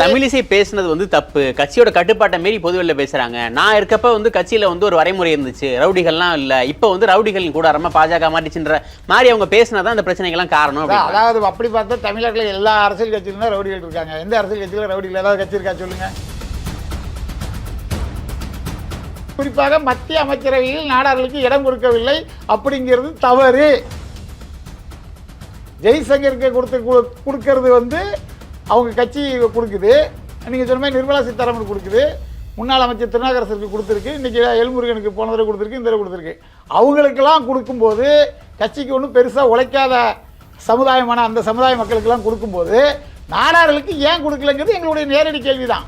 தமிழிசை பேசுனது வந்து தப்பு. கட்சியோட கட்டுப்பாட்டை மீறி பொதுவெளியில் பேசுறாங்க. நான் இருக்கப்ப வந்து கட்சியில வந்து ஒரு வரைமுறை இருந்துச்சு. ரவுடிகள்லாம் இல்ல. இப்போ வந்து ரவுடிகளின் கூடாரமா பாஜக மாறிச்சுன்ற மாதிரி அவங்க பேசினதான் அந்த பிரச்சனைகள்லாம் காரணம். அதாவது அப்படி பார்த்தா தமிழ்நாட்டில் எல்லா அரசியல் கட்சியிலும் தான் ரவுடிகள் இருக்காங்க. எந்த அரசியல் கட்சியில ரவுடிகள் ஏதாவது கட்சி இருக்கா சொல்லுங்க. குறிப்பாக மத்திய அமைச்சரவையில் நாடார்களுக்கு இடம் கொடுக்கவில்லை. அப்படிங்கிறது தவறு. ஜெய்சங்கருக்கு கொடுத்து கொடுக்கறது வந்து அவங்க கட்சி கொடுக்குது. நீங்கள் சொன்ன மாதிரி நிர்மலா சீதாராமன் கொடுக்குது. முன்னாள் அமைச்சர் திருநாகரசருக்கு கொடுத்துருக்கு. இன்றைக்கி எல்முருகனுக்கு போன தடவை கொடுத்துருக்கு இந்த தடவை கொடுத்துருக்கு. அவங்களுக்கெல்லாம் கொடுக்கும்போது கட்சிக்கு ஒன்றும் பெருசாக உழைக்காத சமுதாயமான அந்த சமுதாய மக்களுக்கெல்லாம் கொடுக்கும்போது நாடார்களுக்கு ஏன் கொடுக்கலங்கிறது எங்களுடைய நேரடி கேள்வி தான்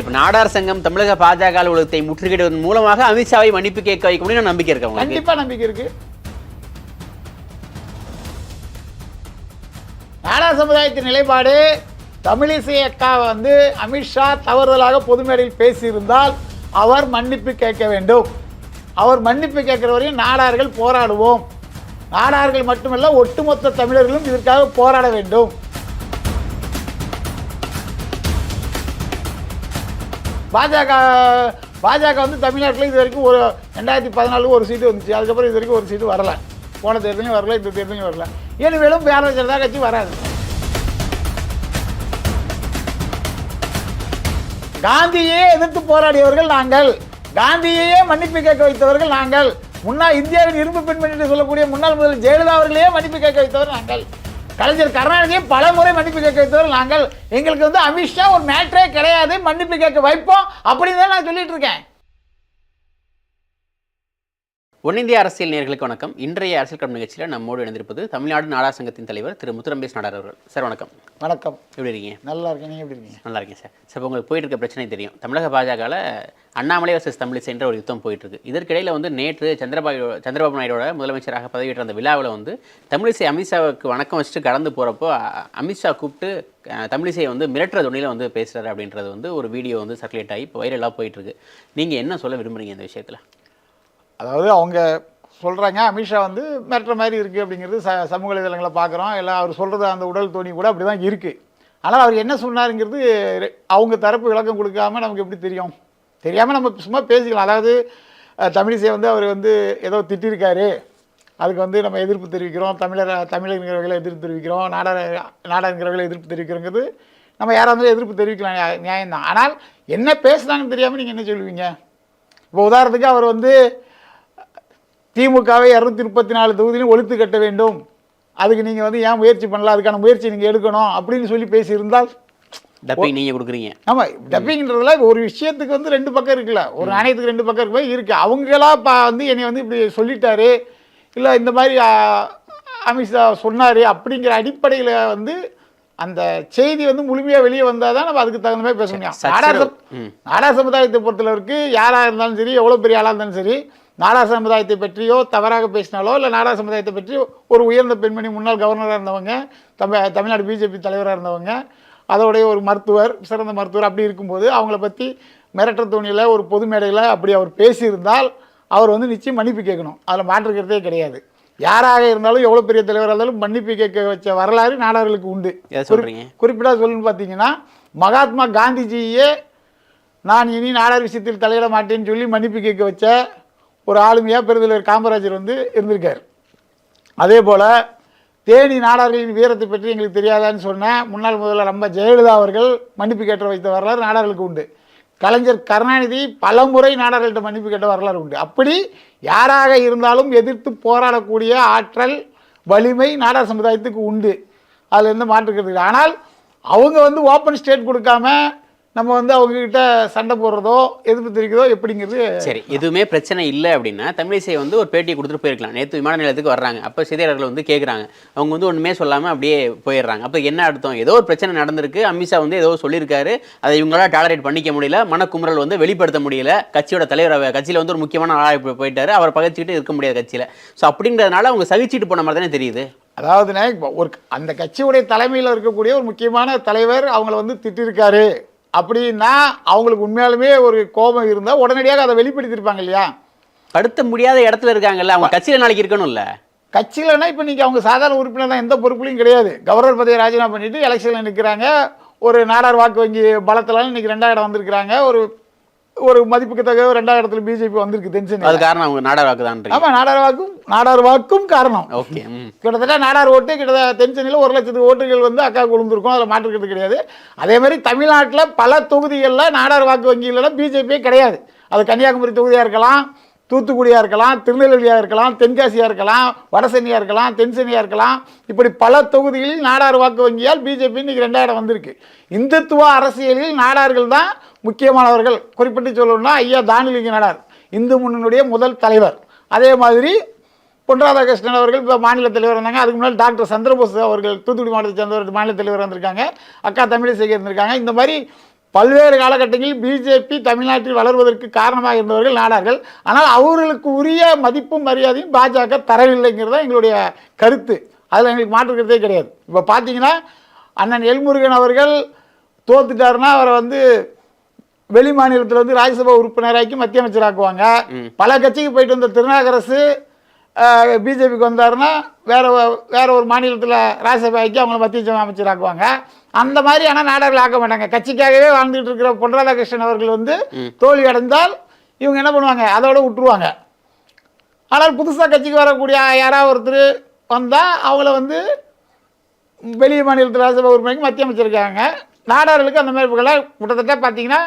இப்ப நாடார் சங்கம் தமிழக பாஜக அலுவலகத்தை முற்றுகையிடுவதன் மூலமாக அமித்ஷாவை மன்னிப்பு கேட்க வைக்க முடியும் நம்பிக்கை இருக்கு உங்களுக்கு? கண்டிப்பா நம்பிக்கை இருக்கு. நாடா சமுதாயத்தின் நிலைப்பாடு தமிழிசை அக்கா வந்து அமித்ஷா தவறுதலாக பொது மேடையில் பேசியிருந்தால் அவர் மன்னிப்பு கேட்க வேண்டும். அவர் மன்னிப்பு கேட்குற வரையும் நாடார்கள் போராடுவோம். நாடார்கள் மட்டுமல்ல ஒட்டுமொத்த தமிழர்களும் இதற்காக போராட வேண்டும். பாஜக பாஜக வந்து தமிழ்நாட்டில் இது வரைக்கும் ஒரு ரெண்டாயிரத்தி பதினாலு ஒரு சீட்டு வந்துச்சு. அதுக்கப்புறம் இது வரைக்கும் ஒரு சீட்டு வரல. போன தேர்தலையும் வரல இந்த தேர்தலையும் வரல. இனிமேலும் பாரதிய ஜனதா கட்சி வராது. காந்தியே எதிர்த்து போராடியவர்கள் நாங்கள். காந்தியையே மன்னிப்பு கேட்க வைத்தவர்கள் நாங்கள். முன்னாள் இந்தியாவின் இரும்பு பெண்மணி என்று சொல்லக்கூடிய முன்னாள் முதல் ஜெயலலிதா அவர்களையே மன்னிப்பு கேட்க வைத்தவர் நாங்கள். கலைஞர் கருணாநிதியை பல முறை மன்னிப்பு கேட்க வைத்தவர் நாங்கள். எங்களுக்கு வந்து அமித்ஷா ஒரு மேட்ரே கிடையாது. மன்னிப்பு கேட்க வைப்போம். அப்படின்னு தான் நான் சொல்லிட்டு இருக்கேன். ஒன்னிந்திய அரசியல் நேர்களுக்கு வணக்கம். இன்றைய அரசியல் களம் நிகழ்ச்சியில் நம்மோடு இணைந்திருப்பது தமிழ்நாடு நாடார் சங்கத்தின் தலைவர் திரு முத்துரம்பேஷ் நாடார் அவர்கள். சார் வணக்கம். வணக்கம். எப்படி இருக்கீங்க? நல்லா இருக்கேன். நீங்கள் எப்படி இருக்கீங்க? நல்லா இருக்கேன் சார். சார் உங்களுக்கு போயிட்டு இருக்க பிரச்சனை தெரியும். தமிழக பாஜகவில் அண்ணாமலை வர்சஸ் தமிழிசை என்ற ஒரு யுத்தம் போயிட்டு இருக்கு. இதற்கிடையில் வந்து நேற்று சந்திரபாபு சந்திரபாபு நாயுடோட முதலமைச்சராக பதவியேற்ற அந்த விழாவில் வந்து தமிழிசை அமித்ஷாவுக்கு வணக்கம் வச்சுட்டு கடந்து போகிறப்போ அமித்ஷா கூப்பிட்டு தமிழிசையை வந்து மிரட்டுற துணியில் வந்து பேசுகிறாரு அப்படின்றது வந்து ஒரு வீடியோ வந்து சர்க்குலேட் ஆகி இப்போ வைரலாக போயிட்டு இருக்கு. நீங்கள் என்ன சொல்ல விரும்புறீங்க இந்த விஷயத்தில்? அதாவது அவங்க சொல்கிறாங்க அமித்ஷா வந்து மிரட்டுற மாதிரி இருக்குது அப்படிங்கிறது ச சமூக வலைதளங்களை பார்க்குறோம் எல்லாம் அவர் சொல்கிறது அந்த உடல் தோணி கூட அப்படி தான் இருக்குது ஆனால் அவர் என்ன சொன்னாருங்கிறது அவங்க தரப்பு விளக்கம் கொடுக்காம நமக்கு எப்படி தெரியும்? தெரியாமல் நம்ம சும்மா பேசிக்கலாம். அதாவது தமிழிசை வந்து அவர் வந்து ஏதோ திட்டிருக்காரு. அதுக்கு வந்து நம்ம எதிர்ப்பு தெரிவிக்கிறோம். தமிழர் தமிழருங்கிறவர்களை எதிர்ப்பு தெரிவிக்கிறோம். நாடக நாடகங்கிறவர்களை எதிர்ப்பு தெரிவிக்கிறோங்கிறது நம்ம யாராக இருந்தாலும் எதிர்ப்பு தெரிவிக்கலாம். நியாயம்தான். ஆனால் என்ன பேசுனாங்கன்னு தெரியாமல் நீங்கள் என்ன சொல்லுவீங்க? இப்போ உதாரணத்துக்கு அவர் வந்து திமுகவை இரநூத்தி முப்பத்தி நாலு தொகுதியிலும் ஒழித்து கட்ட வேண்டும். அதுக்கு நீங்கள் வந்து ஏன் முயற்சி பண்ணல? அதுக்கான முயற்சி நீங்கள் எடுக்கணும் அப்படின்னு சொல்லி பேசியிருந்தால் டப்பிங் நீங்கள் கொடுக்குறீங்க. ஆமாம் டப்பிங்கிறதுல ஒரு விஷயத்துக்கு வந்து ரெண்டு பக்கம் இருக்குல்ல. ஒரு நாணயத்துக்கு ரெண்டு பக்கம் இருக்கு இருக்கு. அவங்களா பா வந்து என்னை வந்து இப்படி சொல்லிட்டாரு. இல்லை இந்த மாதிரி அமித்ஷா சொன்னார் அப்படிங்கிற அடிப்படையில் வந்து அந்த செய்தி வந்து முழுமையாக வெளியே வந்தால் தான் நம்ம அதுக்கு தகுந்த மாதிரி பேச முடியும். நாடார் சமுதாயத்தை பொறுத்தளவுக்கு யாராக இருந்தாலும் சரி எவ்வளோ பெரிய ஆளாக இருந்தாலும் சரி நாடார் சமுதாயத்தை பற்றியோ தவறாக பேசினாலோ இல்லை நாடார் சமுதாயத்தை பற்றி ஒரு உயர்ந்த பெண்மணி முன்னாள் கவர்னராக இருந்தவங்க தமிழ் தமிழ்நாடு பிஜேபி தலைவராக இருந்தவங்க அதோடைய ஒரு மருத்துவர் சிறந்த மருத்துவர் அப்படி இருக்கும்போது அவங்கள பற்றி மிரட்ட தோணியில் ஒரு பொது மேடையில் அப்படி அவர் பேசியிருந்தால் அவர் வந்து நிச்சயம் மன்னிப்பு கேட்கணும். அதில் மாற்றுக்கிறதே கிடையாது. யாராக இருந்தாலும் எவ்வளோ பெரிய தலைவராக இருந்தாலும் மன்னிப்பு கேட்க வச்ச வரலாறு நாடார்களுக்கு உண்டு. சொல்கிறீங்க குறிப்பிட்டா சொல்லணும்னு பார்த்தீங்கன்னா மகாத்மா காந்திஜியே நான் இனி நாடார் விஷயத்தில் தலையிட மாட்டேன்னு சொல்லி மன்னிப்பு கேட்க வச்ச ஒரு ஆளுமையாக பெருந்தலைவர் காமராஜர் வந்து இருந்திருக்கார். அதே போல் தேனி நாடார்களின் வீரத்தை பற்றி எங்களுக்கு தெரியாதான்னு சொன்ன முன்னாள் முதல்வர் ரொம்ப ஜெயலலிதா அவர்கள் மன்னிப்பு கேட்ட வைத்த வரலாறு நாடார்களுக்கு உண்டு. கலைஞர் கருணாநிதி பலமுறை நாடார்கள்ட்ட மன்னிப்பு கேட்ட வரலாறு உண்டு. அப்படி யாராக இருந்தாலும் எதிர்த்து போராடக்கூடிய ஆற்றல் வலிமை நாடார் சமுதாயத்துக்கு உண்டு. அதில் இருந்து மாற்றுக்கிறதுக்கு. ஆனால் அவங்க வந்து ஓப்பன் ஸ்டேட் கொடுக்காம நம்ம வந்து அவங்கக்கிட்ட சண்டை போடுறதோ எதிர்ப்பு தெரிவிக்கிறதோ எப்படிங்கிறது சரி எதுவுமே பிரச்சனை இல்லை அப்படின்னா தமிழிசை வந்து ஒரு பேட்டியை கொடுத்துட்டு போயிருக்கலாம். நேற்று விமான நிலையத்துக்கு வர்றாங்க. அப்போ செய்தியாளர்கள் வந்து கேட்குறாங்க அவங்க வந்து ஒன்றுமே சொல்லாமல் அப்படியே போயிடுறாங்க. அப்போ என்ன அர்த்தம்? ஏதோ ஒரு பிரச்சனை நடந்திருக்கு. அமித்ஷா வந்து ஏதோ சொல்லியிருக்காரு. அதை இவங்களால டாலரேட் பண்ணிக்க முடியல. மனக்குமுறல் வந்து வெளிப்படுத்த முடியல. கட்சியோட தலைவர் கட்சியில வந்து ஒரு முக்கியமான ஆளாக போய்- போயிட்டாரு. அவரை பகச்சிக்கிட்டு இருக்க முடியாது கட்சியில். ஸோ அப்படிங்கிறதுனால அவங்க சகிச்சிட்டு போன மாதிரி தானே தெரியுது. இப்போ ஒரு அந்த கட்சியுடைய தலைமையில் இருக்கக்கூடிய ஒரு முக்கியமான தலைவர் அவங்கள வந்து திட்டிருக்காரு. அப்படின்னா அவங்களுக்கு உண்மையாலுமே ஒரு கோபம் இருந்தால் உடனடியாக அதை வெளிப்படுத்தியிருப்பாங்க இல்லையா? படுத்த முடியாத இடத்துல இருக்காங்கல்ல அவங்க கட்சியில் நாளைக்கு இருக்கணும்ல? கட்சியிலனா இப்போ நீங்கள் அவங்க சாதாரண உறுப்பினர் தான் எந்த பொறுப்புலையும் கிடையாது. கவர்னர் பதவியை ராஜினாமா பண்ணிட்டு எலெக்ஷனில் நிற்கிறாங்க ஒரு நாடார் வாக்கு வங்கி பலத்தில் இன்னைக்கு ரெண்டாயிரம் இடம் வந்திருக்கிறாங்க. ஒரு ஒரு மதிப்புக்கு ரெண்டாயிரம் இடத்துல பிஜேபி வந்திருக்கு தென்சென்னை அது காரணம் அவங்க நாடா வாக்குதான் ஆமாம் நாடார் வாக்கும் நாடார் வாக்கும் காரணம். ஓகே கிட்டத்தட்ட நாடார் ஓட்டு கிட்டத்தட்ட தென்சென்னையில் ஒரு லட்சத்து ஓட்டுகள் வந்து அக்கா விழுந்திருக்கும் அதில் மாற்றுக்கிறது கிடையாது. அதே மாதிரி தமிழ்நாட்டில் பல தொகுதிகளில் நாடார் வாக்கு வங்கிகளெல்லாம் பிஜேபியே கிடையாது. அது கன்னியாகுமரி தொகுதியாக இருக்கலாம் தூத்துக்குடியாக இருக்கலாம் திருநெல்வேலியாக இருக்கலாம் தென்காசியாக இருக்கலாம் வடசென்னியாக இருக்கலாம் தென்சென்னியாக இருக்கலாம். இப்படி பல தொகுதிகளில் நாடார் வாக்கு வங்கியால் பிஜேபி இன்னைக்கு ரெண்டாயிரம் வந்திருக்கு. இந்துத்துவ அரசியலில் நாடார்கள் தான் முக்கியமானவர்கள் குறிப்பிட்டு சொல்லணும்னா ஐயா தானிலிங்க நாடார் இந்து முன்னணியுடைய முதல் தலைவர். அதே மாதிரி பொன் ராதாகிருஷ்ணன் அவர்கள் இப்போ மாநில தலைவர் இருந்தாங்க அதுக்கு முன்னாடி டாக்டர் சந்திரபோஸ் அவர்கள் தூத்துக்குடி மாவட்டத்தை சேர்ந்தவர் மாநில தலைவர் வந்திருக்காங்க. அக்கா தமிழிசை இருந்திருக்காங்க. இந்த மாதிரி பல்வேறு காலகட்டங்களில் பிஜேபி தமிழ்நாட்டில் வளர்வதற்கு காரணமாக இருந்தவர்கள் நாடார்கள். ஆனால் அவர்களுக்கு உரிய மதிப்பும் மரியாதையும் பாஜக தரவில்லைங்கிறது தான் எங்களுடைய கருத்து. அதில் எங்களுக்கு மாற்று கிடையாது. இப்போ பார்த்தீங்கன்னா அண்ணன் எல்முருகன் அவர்கள் தோத்துட்டாருன்னா அவரை வந்து வெளி மாநிலத்தில் வந்து ராஜ்யசபா உறுப்பினராக்கி மத்திய அமைச்சராக்குவாங்க. பல கட்சிக்கு போயிட்டு வந்த திருநாகரசு பிஜேபிக்கு வந்தாருன்னா வேற வேற ஒரு மாநிலத்தில் ராஜ்யசபாய்க்கு அவங்கள மத்திய அமைச்சராக்குவாங்க. அந்த மாதிரி ஆனால் நாடர்கள் ஆக்க மாட்டாங்க. கட்சிக்காகவே வாழ்ந்துட்டு இருக்கிற பொன் ராதாகிருஷ்ணன் அவர்கள் வந்து தோல்வி அடைந்தால் இவங்க என்ன பண்ணுவாங்க? அதோட விட்டுருவாங்க. ஆனால் புதுசாக கட்சிக்கு வரக்கூடிய யாராவது ஒருத்தர் வந்தால் அவங்கள வந்து வெளி மாநிலத்தில் ராஜ்யசபா உறுப்பினருக்கு மத்திய அமைச்சிருக்காங்க நாடார்களுக்கு அந்த மாதிரி கிட்டத்தட்ட பார்த்தீங்கன்னா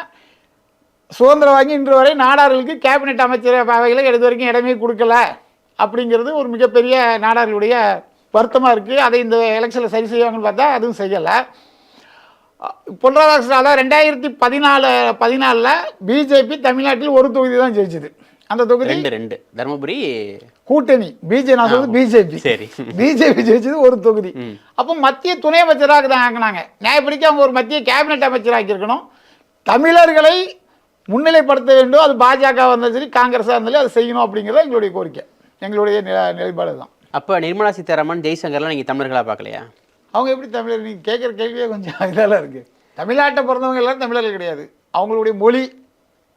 சுதந்திரம் வாங்கி இன்று வரை நாடார்களுக்கு கேபினெட் அமைச்சர் அவைகளை இது வரைக்கும் இடமே கொடுக்கல. அப்படிங்கிறது ஒரு மிகப்பெரிய நாடார்களுடைய வருத்தமாக இருக்குது அதை இந்த எலெக்ஷனில் சரி செய்வாங்கன்னு பார்த்தா அதுவும் செய்யலை. பொன்ராதாகிருஷ்ணால ரெண்டாயிரத்தி பதினாலு பதினாலில் பிஜேபி தமிழ்நாட்டில் ஒரு தொகுதி தான் ஜெயிச்சது. அந்த தொகுதி ரெண்டு ரெண்டு. தருமபுரி கூட்டணி. பிஜே நான் சொல்றது பிஜேபி. சரி. பிஜேபி ஜெயிச்சது ஒரு தொகுதி. அப்போ மத்திய துணை அமைச்சராக தான் ஆக்கினாங்க. நியாயப்படிக்கு அவங்க ஒரு மத்திய கேபினெட் அமைச்சராக இருக்கணும் தமிழர்களை முன்னிலைப்படுத்த வேண்டும் அது பாஜக இருந்தாலும் சரி காங்கிரஸாக இருந்தாலும் அதை செய்யணும் அப்படிங்கிறது எங்களுடைய கோரிக்கை. எங்களுடைய நில- நிலைப்பாடு தான் அப்போ நிர்மலா சீதாராமன் ஜெய்சங்கர்லாம் நீங்கள் தமிழர்களாக பார்க்கலையா? அவங்க எப்படி தமிழர்? நீங்கள் கேட்குற கேள்வியே கொஞ்சம் இதெல்லாம் இருக்குது தமிழ்நாட்டை பிறந்தவங்க எல்லாரும் தமிழர்கள் கிடையாது. அவங்களுடைய மொழி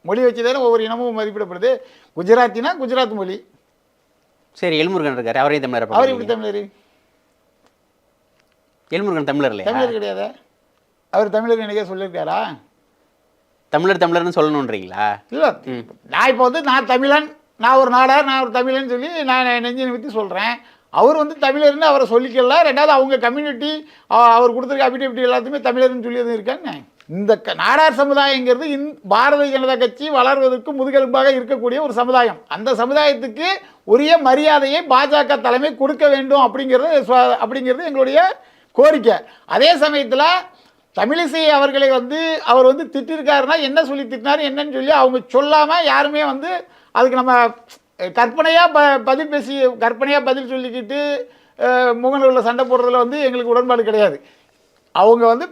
மொழி வச்சு தானே ஒவ்வொரு இனமும் மதிப்பிடப்படுது. குஜராத்தினா குஜராத் மொழி. சரி எல்முருகன் இருக்காரு அவரையும் தமிழரை அவர் எப்படி? தமிழர்? எல்முருகன் தமிழர் தமிழர் கிடையாது? அவர் தமிழர் எனக்கே சொல்லியிருக்காரா? தமிழர் தமிழர்னு சொல்லணுன்றீங்களா? இல்லை. நான் இப்போ வந்து நான் தமிழன் நான் ஒரு நாடார் நான் ஒரு தமிழன் சொல்லி நான் நெஞ்சு நிமித்தி சொல்கிறேன் அவர் வந்து தமிழர்னு அவரை சொல்லிக்கல. ரெண்டாவது அவங்க கம்யூனிட்டி அவர் கொடுத்துருக்க அபிடபிட்டி எல்லாத்தையுமே தமிழர்னு சொல்லி எதுவும் இருக்காங்க இந்த க- நாடார் சமுதாயங்கிறது இந் பாரதிய ஜனதா கட்சி வளர்வதற்கு முதுகெலும்பாக இருக்கக்கூடிய ஒரு சமுதாயம். அந்த சமுதாயத்துக்கு உரிய மரியாதையை பாஜக தலைமை கொடுக்க வேண்டும் அப்படிங்கிறது அப்படிங்கிறது எங்களுடைய கோரிக்கை. அதே சமயத்தில் தமிழிசை அவர்களை வந்து அவர் வந்து திட்டிருக்காருன்னா என்ன சொல்லி திட்டினாரு என்னன்னு சொல்லி அவங்க சொல்லாமல் யாருமே வந்து அதுக்கு நம்ம கற்பனையாக ப பதில் பேசி கற்பனையாக பதில் சொல்லிக்கிட்டு முகநூலில் சண்டை போடுறதுல வந்து எங்களுக்கு உடன்பாடு கிடையாது. அவங்க வந்து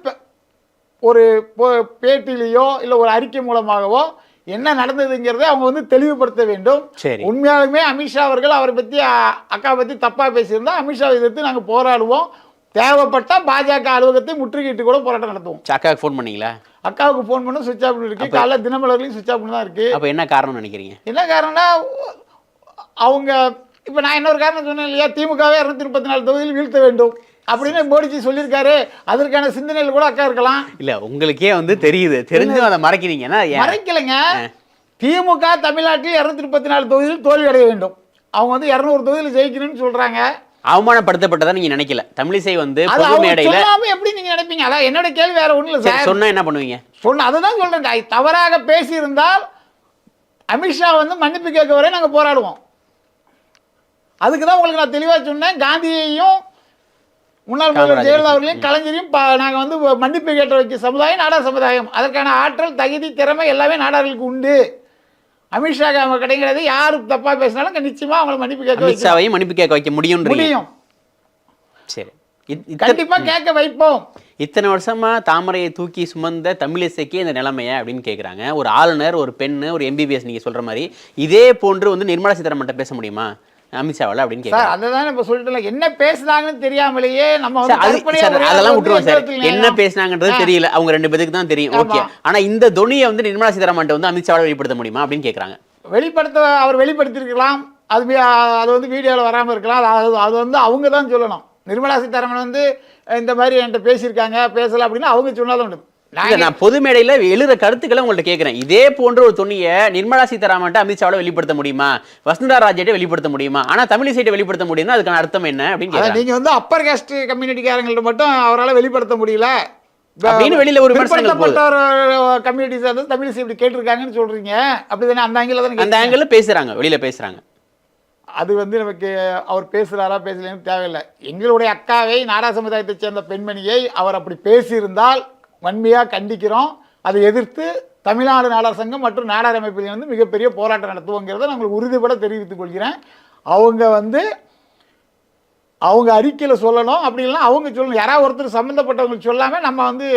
ஒரு போ- பேட்டியிலேயோ இல்லை ஒரு அறிக்கை மூலமாகவோ என்ன நடந்ததுங்கிறதை அவங்க வந்து தெளிவுபடுத்த வேண்டும். உண்மையாலுமே அமித்ஷா அவர்கள் அவரை பற்றி அக்கா பற்றி தப்பாக பேசியிருந்தா அமித்ஷாவை எதிர்த்து நாங்கள் போராடுவோம். தேவைப்பட்டால் பாஜக அலுவலகத்தை முற்றுகையிட்டு கூட போராட்டம் நடத்துவோம். அக்காவுக்கு ஃபோன் பண்ணீங்களா? அக்காவுக்கு ஃபோன் பண்ண சுவிட்ச் ஆஃப் இருக்கு. காலைல தினமலர்லையும் சுவிட்ச் ஆஃப் தான் இருக்கு. அப்போ என்ன காரணம்னு நினைக்கிறீங்க? என்ன காரணம்னா அவங்க இப்போ நான் இன்னொரு காரணம் சொன்னேன் இல்லையா? திமுகவே இரநூத்தி முப்பத்தி நாலு தொகுதியில் வீழ்த்த வேண்டும் அப்படின்னு மோடிஜி சொல்லியிருக்காரு. அதற்கான சிந்தனையில் கூட அக்கா இருக்கலாம். இல்ல உங்களுக்கே வந்து தெரியுது. தெரிஞ்சும் அதை மறைக்கிறீங்கன்னா மறைக்கலைங்க. திமுக தமிழ்நாட்டில் இரநூத்தி முப்பத்தி நாலு தொகுதியில் தோல்வி அடைய வேண்டும். அவங்க வந்து இரநூறு தொகுதியில் ஜெயிக்கணும்னு சொல்றாங்க. அவமானப்படுத்தப்பட்டதா நீங்க நினைக்கல? தமிழிசை வந்து பொது மேடையில எப்படி நீங்க நினைப்பீங்க? அதான் என்னோட கேள்வி வேற ஒண்ணும் இல்லை சரி, சொன்னா என்ன பண்ணுவீங்க? சொன்ன அதுதான் சொல்றேன். தவறாக பேசியிருந்தால் அமித்ஷா வந்து மன்னிப்பு கேட்க வரை நாங்கள் போராடுவோம். அதுக்கு தான் உங்களுக்கு நான் தெளிவாக சொன்னேன். காந்தியையும் முன்னாள் முதல்வர். ஜெயலலிதா அவர்களையும் கலைஞரையும் நாங்கள் வந்து மன்னிப்பு கேட்ட வைக்க சமுதாயம் நாடார் சமுதாயம். அதற்கான ஆற்றல் தகுதி திறமை எல்லாமே நாடார்களுக்கு உண்டு. அமித்ஷா அவங்க கிடைக்கிறது யாரு தப்பா பேசினாலும் நிச்சயமா அவங்கள மன்னிப்பு கேட்க அமித்ஷாவையும் மன்னிப்பு கேட்க வைக்க முடியும்ன்றீங்க. முடியும். சரி. இத்- இத்தனை- கண்டிப்பா கேட்க வைப்போம். இத்தனை வருஷமா தாமரையை தூக்கி சுமந்த தமிழிசைக்கு இந்த நிலைமைய அப்படின்னு கேக்குறாங்க. ஒரு ஆளுநர் ஒரு பெண்ணு ஒரு எம்பிபிஎஸ் நீங்க சொல்ற மாதிரி இதே போன்று வந்து நிர்மலா சீதாராமன் பேச முடியுமா? அமித்ஷாவால அப்படின்னு சார் கேட்குறாங்க அதை தான் இப்போ சொல்லிட்டு என்ன பேசுனாங்கன்னு தெரியாமலேயே நம்ம அதெல்லாம் விட்டுருவோம் சார். என்ன. பேசுனாங்கன்றது. தெரியல. அவங்க ரெண்டு பேருக்கு தான் தெரியும். ஓகே. ஆனா இந்த தொனியை வந்து நிர்மலா சீதாராமன் வந்து அமித்ஷாவோட வெளிப்படுத்த முடியுமா அப்படின்னு கேக்குறாங்க. வெளிப்படுத்த அவர் வெளிப்படுத்தியிருக்கலாம் அது அது வந்து வீடியோவில் வராமல் இருக்கலாம். அது- அது வந்து அவங்க தான் சொல்லணும். நிர்மலா சீதாராமன் வந்து இந்த மாதிரி என்கிட்ட பேசியிருக்காங்க பேசலை அப்படின்னு அவங்க சொன்னாலும் உண்டு. நான் பொது மேடையில எழுற கருத்துக்களை உங்கள்ட்ட கேட்கிறேன் இதே போன்ற ஒரு துணியை நிர்மலா சீதாராமன் அமித்ஷாவோட வெளிப்படுத்த முடியுமா? வசுந்தரா ராஜேட்ட வெளிப்படுத்த முடியுமா? ஆனா தமிழிசைட்ட வெளிப்படுத்த முடியும்னா அதுக்கான அர்த்தம் என்ன அப்படின்னு அதான் கேட்கறேன் நீங்க வந்து அப்பர் காஸ்ட் கம்யூனிட்டிக்காரங்கள்ட்ட மட்டும் அவரால் வெளிப்படுத்த முடியல. அப்படின்னு வெளியில ஒரு கம்யூனிட்டிஸ் வந்து தமிழிசை இப்படி கேட்டிருக்காங்கன்னு சொல்றீங்க. அப்படிதானே அந்த ஆங்கில தானே அந்த? ஆங்கிள் பேசுறாங்க வெளியில பேசுறாங்க. அது வந்து நமக்கு அவர் பேசுகிறாரா பேசலைன்னு தேவையில்லை. எங்களுடைய அக்காவை நாடா சமுதாயத்தைச் சேர்ந்த பெண்மணியை அவர் அப்படி பேசியிருந்தால் வன்மையாக கண்டிக்கிறோம். அதை எதிர்த்து தமிழ்நாடு நாடார் சங்கம் மற்றும் நாடார் அமைப்பில் வந்து மிகப்பெரிய போராட்டம் நடத்துவோங்கிறத நான் உங்களுக்கு உறுதிபட தெரிவித்துக் கொள்கிறேன். அவங்க வந்து அவங்க அறிக்கையில் சொல்லணும். அப்படி இல்லைனா அவங்க சொல்லணும். யாராவது ஒருத்தர் சம்மந்தப்பட்டவங்களுக்கு சொல்லாமல் நம்ம வந்து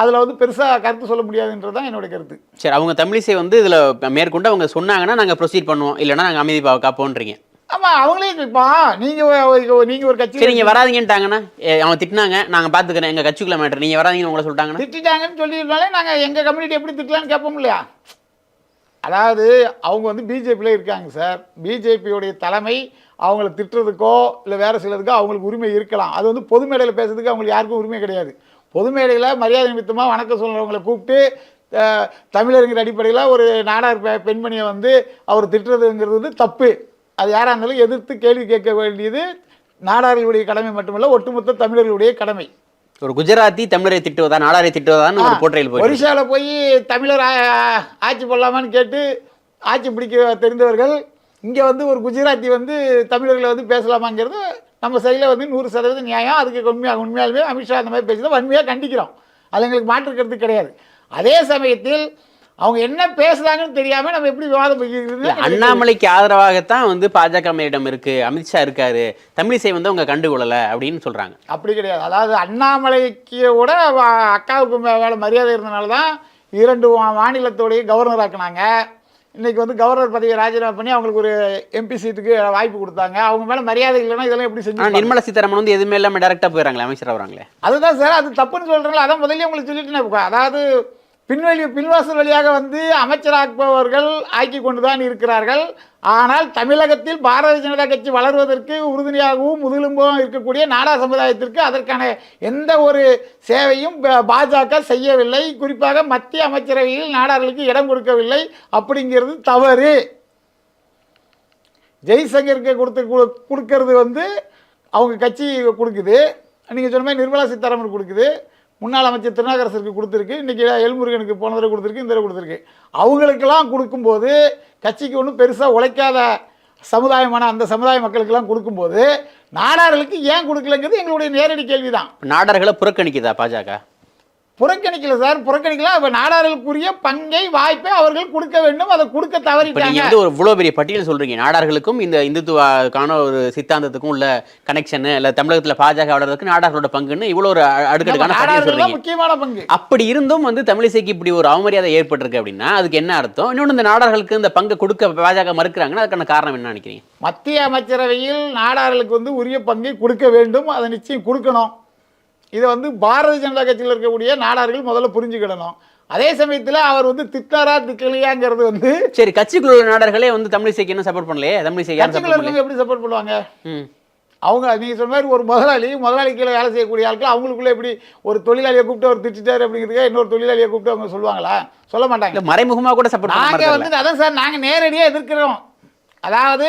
அதில் வந்து பெருசாக கருத்து சொல்ல முடியாதுன்றது தான் என்னுடைய கருத்து. சரி அவங்க தமிழிசை வந்து இதில் மேற்கொண்டு அவங்க சொன்னாங்கன்னா நாங்கள் ப்ரொசீட் பண்ணுவோம். இல்லைன்னா நாங்கள் அமைதி காப்போன்றீங்க ஆமாம் அவங்களே இப்போ நீங்கள் நீங்கள் ஒரு கட்சி சரி நீங்க வராதீங்கன்ட்டாங்கன்னா அவங்க திட்டினாங்க நாங்க பாத்துக்கிறேன் எங்க கட்சிக்குள்ள மேட்டர் நீங்க வராதீங்கன்னு உங்களை சொல்லிட்டாங்கன்னா? திட்டாங்கன்னு சொல்லியிருந்தாலே நாங்கள் எங்கள் கம்யூனிட்டி எப்படி திட்டலாம்னு கேட்போம் இல்லையா? அதாவது அவங்க வந்து பிஜேபியில் இருக்காங்க சார் பிஜேபியோடைய தலைமை அவங்கள திட்டுறதுக்கோ இல்லை வேறு சிலதுக்கோ அவங்களுக்கு உரிமை இருக்கலாம். அது வந்து பொது மேடையில் பேசுறதுக்கு அவங்களுக்கு யாருக்கும் உரிமை கிடையாது. பொது மேடையில் மரியாதை நிமித்தமாக வணக்கம் சொல்கிறவங்களை கூப்பிட்டு தமிழருங்கிற அடிப்படையில் ஒரு நாடார் பெண்மணியை வந்து அவர் திட்டுறதுங்கிறது வந்து தப்பு. அது யாராக இருந்தாலும் எதிர்த்து கேள்வி கேட்க வேண்டியது நாடார்களுடைய கடமை மட்டுமல்ல ஒட்டுமொத்த தமிழர்களுடைய கடமை. ஒரு குஜராத்தி தமிழரை திட்டுவதா நாடாரை திட்டுவதான்னு ஒரு போர்ட்ரையில் போய் ஒரிசால போய் தமிழர் ஆட்சி பண்ணலாமான்னு கேட்டு ஆட்சி பிடிக்க தெரிந்தவர்கள் இங்கே வந்து ஒரு குஜராத்தி வந்து தமிழர்களை வந்து பேசலாமாங்கிறது நம்ம சைடில் வந்து நூறு சதவீதம் நியாயம் அதுக்கு உண்மையாக உண்மையாலுமே அமித்ஷா அந்த மாதிரி பேசுகிறத வன்மையாக கண்டிக்கிறோம். அது எங்களுக்கு மாற்று கருத்து கிடையாது. அதே சமயத்தில் அவங்க என்ன பேசுறாங்கன்னு தெரியாமல் நம்ம எப்படி விவாதம் பண்ணிக்கிறது அண்ணாமலைக்கு ஆதரவாகத்தான் வந்து பாஜக மேலிடம் இருக்கு. அமித்ஷா இருக்காரு. தமிழிசை வந்து அவங்க கண்டுகொள்ளல அப்படின்னு சொல்றாங்க. அப்படி கிடையாது. அதாவது அண்ணாமலைக்கு வ- அக்காவுக்கு மேல மரியாதை இருந்தனால தான் இரண்டு மாநிலத்தோடைய கவர்னர் ஆக்குனாங்க. இன்னைக்கு வந்து கவர்னர் பதவியை ராஜினாமா பண்ணி அவங்களுக்கு ஒரு எம்பி சீட்டுக்கு வாய்ப்பு கொடுத்தாங்க. அவங்க மேல மரியாதை இல்லைன்னா இதெல்லாம் எப்படி செஞ்சு நிர்மலா சீதாராமன் வந்து எதுவுமே இல்லாம டேரக்டா போயிடறாங்களே அமைச்சர் வராங்களே. அதுதான் சார் அது தப்புன்னு சொல்கிறேன்ல அதான் முதல்ல உங்களுக்கு சொல்லிட்டு அதாவது பின்வழி பின்வாசல் வழியாக வந்து அமைச்சராக்குபவர்கள் ஆக்கி கொண்டு தான் இருக்கிறார்கள். ஆனால் தமிழகத்தில் பாரதிய ஜனதா கட்சி வளர்வதற்கு உறுதுணையாகவும் முதுகெலும்பும் இருக்கக்கூடிய நாடா சமுதாயத்திற்கு அதற்கான எந்த ஒரு சேவையும் பாஜக செய்யவில்லை. குறிப்பாக மத்திய அமைச்சரவையில் நாடார்களுக்கு இடம் கொடுக்கவில்லை. அப்படிங்கிறது தவறு. ஜெய்சங்கருக்கு கொடுத்து கொடுக்கறது வந்து அவங்க கட்சி கொடுக்குது. நீங்கள் சொன்ன மாதிரி நிர்மலா சீதாராமன் கொடுக்குது. முன்னாள் அமைச்சர் திருநாகரசருக்கு கொடுத்துருக்கு இன்றைக்கி எல்முருகனுக்கு போன தடவை கொடுத்துருக்கு இந்த தடவை கொடுத்துருக்கு. அவங்களுக்கெல்லாம் கொடுக்கும்போது கட்சிக்கு ஒன்றும் பெருசாக உழைக்காத சமுதாயமான அந்த சமுதாய மக்களுக்கெல்லாம் கொடுக்கும்போது நாடார்களுக்கு ஏன் கொடுக்கலங்கிறது எங்களுடைய நேரடி கேள்வி தான் நாடார்களை புறக்கணிக்குதா பாஜக? புறக்கணிக்கல சார் புறக்கணிக்கலாம். இப்போ நாடார்களுக்குரிய பங்கை வாய்ப்பை அவர்கள் கொடுக்க வேண்டும். அதை கொடுக்க இப்ப நீங்க தவறிட்டாங்க. வந்து ஒரு இவ்வளவு பெரிய பட்டியல் சொல்றீங்க. நாடார்களுக்கும் இந்த இந்துத்துவாக்கான ஒரு சித்தாந்தத்துக்கும் உள்ள கனெக்ஷன் இல்ல தமிழகத்துல பாஜக வளர்றதுக்கு நாடார்களோட பங்குன்னு இவ்வளவு ஒரு அடுக்கடுக்கான முக்கியமான பங்கு. அப்படி இருந்தும் வந்து தமிழிசைக்கு இப்படி ஒரு அவமரியாதை ஏற்பட்டிருக்கு அப்படின்னா அதுக்கு என்ன அர்த்தம்? இன்னொன்று இந்த நாடார்களுக்கு இந்த பங்கு கொடுக்க பாஜக மறுக்கிறாங்கன்னா அதுக்கான காரணம் என்ன நினைக்கிறீங்க? மத்திய அமைச்சரவையில் நாடார்களுக்கு வந்து உரிய பங்கை கொடுக்க வேண்டும். அதை நிச்சயம் கொடுக்கணும். இதை வந்து பாரதிய ஜனதா கட்சியில் இருக்கக்கூடிய நாடார்கள் முதல்ல புரிஞ்சுக்கிடணும். அதே சமயத்தில் அவர் வந்து திட்டாரா திக்கலையாங்கிறது வந்து சரி கட்சிக்குள்ள நாடார்களே வந்து தமிழிசைக்கு என்ன சப்போர்ட் பண்ணலையே? தமிழிசை கட்சிக்குள்ள எப்படி சப்போர்ட் பண்ணுவாங்க? அவங்க நீங்கள் சொன்ன மாதிரி ஒரு முதலாளி முதலாளி கீழே வேலை செய்யக்கூடிய ஆட்கள் அவங்களுக்குள்ள எப்படி ஒரு தொழிலாளியை கூப்பிட்டு அவர் திட்டாரு அப்படிங்கிறதுக்காக இன்னொரு தொழிலாளியை கூப்பிட்டு அவங்க சொல்லுவாங்களா? சொல்ல மாட்டாங்க. இல்ல மறைமுகமா கூட சப்போர்ட் நாங்கள் வந்து அதான் சார் நாங்கள் நேரடியாக எதிர்க்கிறோம். அதாவது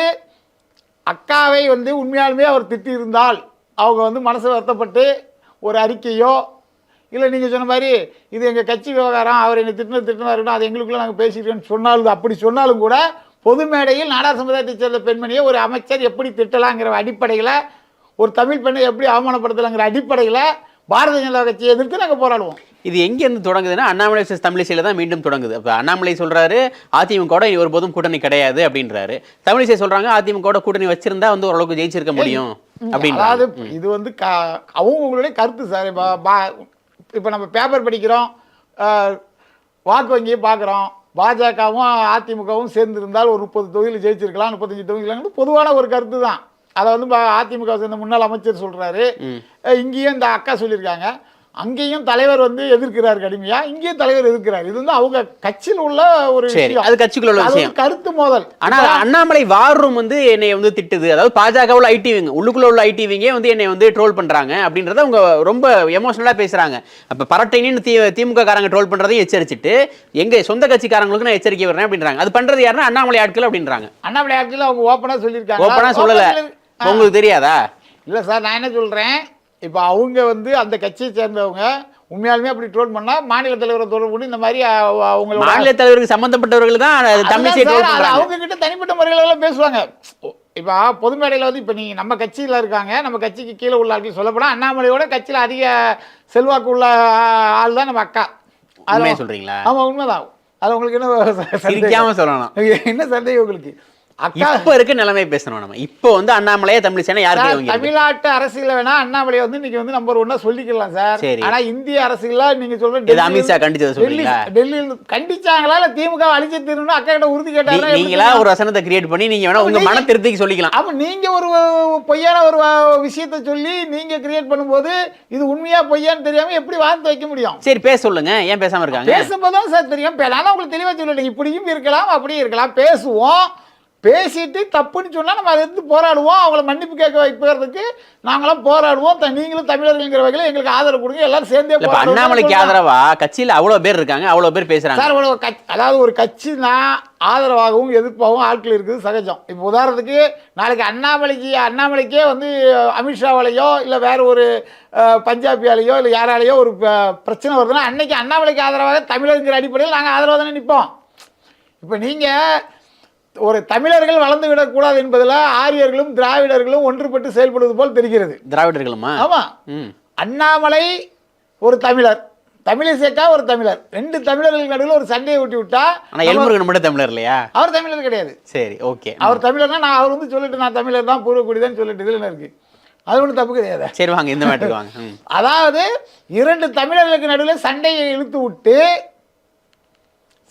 அக்காவை வந்து உண்மையாலுமே அவர் திட்டி இருந்தால் அவங்க வந்து மனசு வருத்தப்பட்டு ஒரு அறிக்கையோ இல்லை நீங்கள் சொன்ன மாதிரி இது எங்கள் கட்சி விவகாரம் அவர் என்னை திட்டின திட்டினா இருக்கட்டும் அது எங்களுக்குள்ளே நாங்கள் பேசிக்கிறோன்னு சொன்னாலும் அப்படி சொன்னாலும் கூட பொது மேடையில் நாடார் சமுதாயத்தைச் சேர்ந்த பெண்மணியை ஒரு அமைச்சர் எப்படி திட்டலாங்கிற அடிப்படையில் ஒரு தமிழ் பெண்ணை எப்படி அவமானப்படுத்தலாங்கிற அடிப்படையில் பாரதிய ஜனதா கட்சியை எதிர்த்து நாங்கள் போராடுவோம். இது எங்க இருந்து தொடங்குதுன்னா அண்ணாமலை தமிழிசையில தான் மீண்டும் தொடங்குது. அப்ப அண்ணாமலை சொல்றாரு அதிமுக இனி ஒருபோதும் கூட்டணி கிடையாது அப்படின்றாரு. தமிழிசை சொல்றாங்க அதிமுக கூட்டணி வச்சிருந்தா வந்து ஓரளவுக்கு ஜெயிச்சிருக்க முடியும் அதாவது அப்படின்றாங்க இது வந்து க அவங்க உங்களுடைய கருத்து சார். இப்போ இப்போ நம்ம பேப்பர் படிக்கிறோம் வாக்கு வங்கியை பார்க்குறோம் பாஜகவும் அதிமுகவும் சேர்ந்திருந்தால் ஒரு முப்பது தொகுதியில் ஜெயிச்சிருக்கலாம் முப்பத்தஞ்சு தொகுதியில் பொதுவான ஒரு கருத்து தான். அதை வந்து அதிமுக சேர்ந்த முன்னாள் அமைச்சர் சொல்கிறாரு. இங்கேயும் இந்த அக்கா சொல்லியிருக்காங்க. அங்கேயும் தலைவர் வந்து எதிர்க்கிறார் கடுமையா இங்கேயும் தலைவர் எதிர்க்கிறார். இது வந்து அவங்க கட்சியில் உள்ள ஒரு அது கட்சிக்குள்ள உள்ள விஷயம். கருத்து மோதல். ஆனா அண்ணாமலை வார் ரூம் வந்து என்னை வந்து திட்டுது. அதாவது பாஜக உள்ள ஐடி விங்க உள்ளுக்குள்ள உள்ள ஐடி விங்கே வந்து என்னை வந்து ட்ரோல் பண்றாங்க அப்படின்றத அவங்க ரொம்ப எமோஷனலா பேசுறாங்க. அப்ப பரட்டைன்னு தி திமுக காரங்க ட்ரோல் பண்றதையும் எச்சரிச்சுட்டு எங்க சொந்த கட்சிக்காரங்களுக்கு நான் எச்சரிக்கை வரேன் அப்படின்றாங்க. அது பண்றது யாருன்னா அண்ணாமலை ஆட்கள் அப்படின்றாங்க. அண்ணாமலை ஆட்சியில் அவங்க ஓப்பனா சொல்லியிருக்காங்க ஓப்பனா சொல்லல. உங்களுக்கு தெரியாதா? இல்லை சார் நான் என்ன சொல்கிறேன் இப்போ அவங்க வந்து அந்த கட்சியை சேர்ந்தவங்க உண்மையாலுமே அப்படி ட்ரோல் பண்ணா மாநில தலைவரை தொடர்பு பண்ணி இந்த மாதிரி அஹ், அவங்களோட மாநில தலைவருக்கு சம்பந்தப்பட்டவர்கள் தான் அவங்க கிட்ட தனிப்பட்ட முறையில எல்லாம் பேசுவாங்க. இப்போ பொது மேடையில் வந்து இப்போ நீங்கள் நம்ம கட்சியில் இருக்காங்க நம்ம கட்சிக்கு கீழே உள்ள ஆட்கள் சொல்லப்போனால் அண்ணாமலையோட கட்சியில் அதிக செல்வாக்கு உள்ள ஆள் தான் நம்ம அக்கா. உண்மையை சொல்றீங்களா? ஆமாம் உண்மைதான். அது உங்களுக்கு என்ன சொல்லணும் என்ன சந்தேகம் உங்களுக்கு? இப்ப இருக்க நிலைமை பேசணும் நம்ம. இப்போ வந்து அண்ணாமலையே தமிழிசைனா வாங்கி தமிழ்நாட்டு அரசியல வேணா அண்ணாமலை வந்து இன்னைக்கு வந்து நம்பர் ஒன்னா சொல்லிக்கலாம் சார். ஆனா இந்திய அரசியல நீங்க சொல்ற அமித்ஷா கண்டிச்சதை டெல்லி டெல்லியில் கண்டிச்சாங்களா இல்ல திமுக அழிச்சு தீரணும் அக்கா கிட்ட உறுதி கேட்டாரா நீங்களா ஒரு வசனத்தை கிரியேட் பண்ணி நீங்க வேணா உங்க நீங்க- மன திருப்திக்கு சொல்லிக்கலாம். அப்ப நீங்க ஒரு பொய்யான ஒரு விஷயத்தை சொல்லி நீங்க கிரியேட் பண்ணும்போது இது உண்மையா பொய்யான்னு தெரியாம எப்படி வார்த்தை வைக்க முடியும்? சரி பேச சொல்லுங்க. ஏன் பேசாம இருக்காங்க? பேசும்போதுதான் சார் தெரியும். நான் உங்களுக்கு தெளிவா சொல்லலை இப்படியும் இருக்கலாம் அப்படியும் இருக்கலாம். பேசுவோம். பேசிட்டு தப்புன்னு சொன்னா நம்ம அதை எடுத்து போராடுவோம். அவங்கள மன்னிப்பு கேட்க வைப்பதற்கு நாங்களாம் போராடுவோம். நீங்களும் தமிழர்கள்ங்கிற வகையில் எங்களுக்கு ஆதரவு கொடுங்க. எல்லாரும் சேர்ந்தே அண்ணாமலைக்கு. ஆதரவா? கட்சியில அவ்வளவு பேர் இருக்காங்க. அவ்வளவு பேர் பேசுறாங்க. சார் ஒரு கட்சி அதாவது ஒரு கட்சினா ஆதரவாகவும் எதிர்ப்பாகவும் ஆட்கள் இருக்குது. சகஜம். இப்போ உதாரணத்துக்கு நாளைக்கு அண்ணாமலைக்கு அண்ணாமலைக்கே வந்து அமித்ஷாவாலேயோ இல்லை வேற ஒரு பஞ்சாபியாலேயோ இல்லை யாராலேயோ ஒரு பிரச்சனை வருதுன்னா அன்னைக்கு அண்ணாமலைக்கு ஆதரவாக தமிழருங்கிற அடிப்படையில் நாங்கள் ஆதரவாக தானே நிற்போம் இப்போ நீங்கள் ஒரு தமிழர்கள் வளர்ந்து விடக்கூடாது என்பதில் ஆரியர்களும் திராவிடர்களும் ஒன்றுபட்டு செயல்படுவது போல் தெரிகிறது. திராவிடர்களுமா? ஆமாம் ம். அண்ணாமலை ஒரு தமிழர் தமிழிசைக்கா ஒரு தமிழர். ரெண்டு தமிழர்கள் நடுவில் ஒரு சண்டையை ஊட்டி விட்டா ஆனா எல்முருகன் மட்டும் தமிழர் இல்லையா? அவர் தமிழர் கிடையாது. சரி ஓகே. அவர் தமிழர்னா நான் அவர் வந்து சொல்லிட்டு நான் தமிழர் தான் பூர்வக்குடிதான் சொல்லிட்டு இதில் இருக்கு? அது ஒன்றும் தப்பு கிடையாது. சரி வாங்க இந்த மேட்டுக்கு வாங்க. அதாவது இரண்டு தமிழர்களுக்கு நடுவில் சண்டையை இழுத்து விட்டு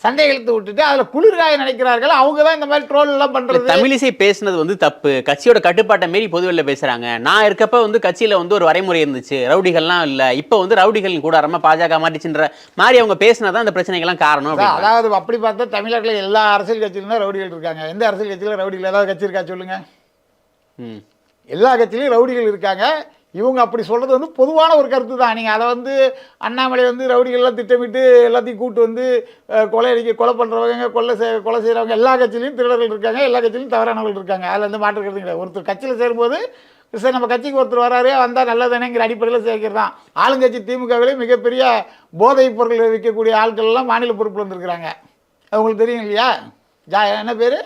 சண்டையை இழுத்து விட்டுட்டு அதில் குளிர்காய நினைக்கிறார்கள். அவங்க தான் இந்த மாதிரி ட்ரோல் எல்லாம் பண்றது. தமிழிசை பேசுனது வந்து தப்பு. கட்சியோட கட்டுப்பாட்டை மீறி பொதுவெளியில பேசுறாங்க. நான் இருக்கப்ப வந்து கட்சியில வந்து ஒரு வரைமுறை இருந்துச்சு. ரவுடிகள்லாம் இல்ல. இப்போ வந்து ரவுடிகள் கூடாரமா பாஜக மாட்டிச்சுன்ற மாதிரி அவங்க பேசினதான் அந்த பிரச்சனைகள்லாம் காரணம் அதாவது அப்படி பார்த்தா தமிழர்கள் எல்லா அரசியல் கட்சியிலும் தான் ரவுடிகள் இருக்காங்க. எந்த அரசியல் கட்சியில ரவுடிகள் ஏதாவது கட்சி இருக்கா சொல்லுங்க. ம். எல்லா கட்சியிலையும் ரவுடிகள் இருக்காங்க. இவங்க அப்படி சொல்கிறது வந்து பொதுவான ஒரு கருத்து தான். நீங்கள் அதை வந்து அண்ணாமலை வந்து ரவுடிகள்லாம் திட்டமிட்டு எல்லாத்தையும் கூட்டு வந்து கொலை அடிக்க கொலை பண்ணுறவங்க கொலை செய் கொலை செய்கிறவங்க எல்லா கட்சியிலையும் திருடர்கள் இருக்காங்க எல்லா கட்சியிலையும் தவறானவர்கள் இருக்காங்க. அதில் வந்து மாற்று கருத்து கிடையாது. ஒருத்தர் கட்சியில் சேரும்போது சரி நம்ம கட்சிக்கு ஒருத்தர் வராரு வந்தால் நல்லதானேங்கிற அடிப்படையில் சேர்க்கிறது தான். ஆளுங்கட்சி திமுகவிலே மிகப்பெரிய போதைப் பொருள் விற்கக்கூடிய ஆட்கள் எல்லாம் மாநில பொறுப்பில் வந்திருக்கிறாங்க. அது உங்களுக்கு தெரியும் இல்லையா? ஜா என்ன பேர்?